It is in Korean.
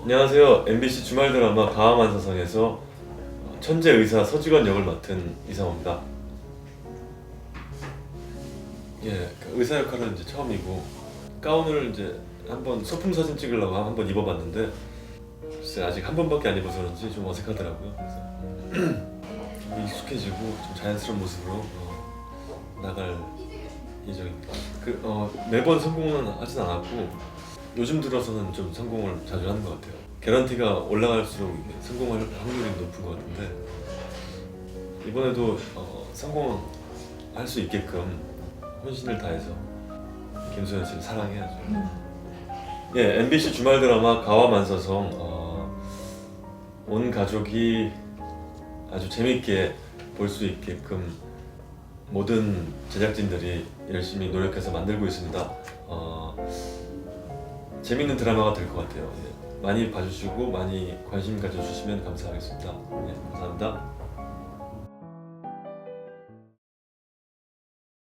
안녕하세요. MBC 주말 드라마 가하만사성에서 천재 의사 서직원 역을 맡은 이상호입니다. 예, 그 의사 역할은 이제 처음이고 가운을 이제 한번 소품 사진 찍으려고 한번 입어봤는데 글쎄 아직 한 번밖에 안 입어서 그런지 좀 어색하더라고요. 그래서 좀 익숙해지고 좀 자연스러운 모습으로 어, 나갈 예정입니다. 그 어, 매번 성공은 하진 않았고 요즘 들어서는 좀 성공을 자주 하는 것 같아요. 개런티가 올라갈수록 성공할 확률이 높은 것 같은데 이번에도 어, 성공할 수 있게끔 혼신을 다해서 김소연 씨를 사랑해야죠. 예, MBC 주말 드라마 가와만사성 어, 온 가족이 아주 재밌게 볼 수 있게끔 모든 제작진들이 열심히 노력해서 만들고 있습니다. 어, 재밌는 드라마가 될 것 같아요. 예. 많이 봐주시고 많이 관심 가져주시면 감사하겠습니다. 네, 감사합니다.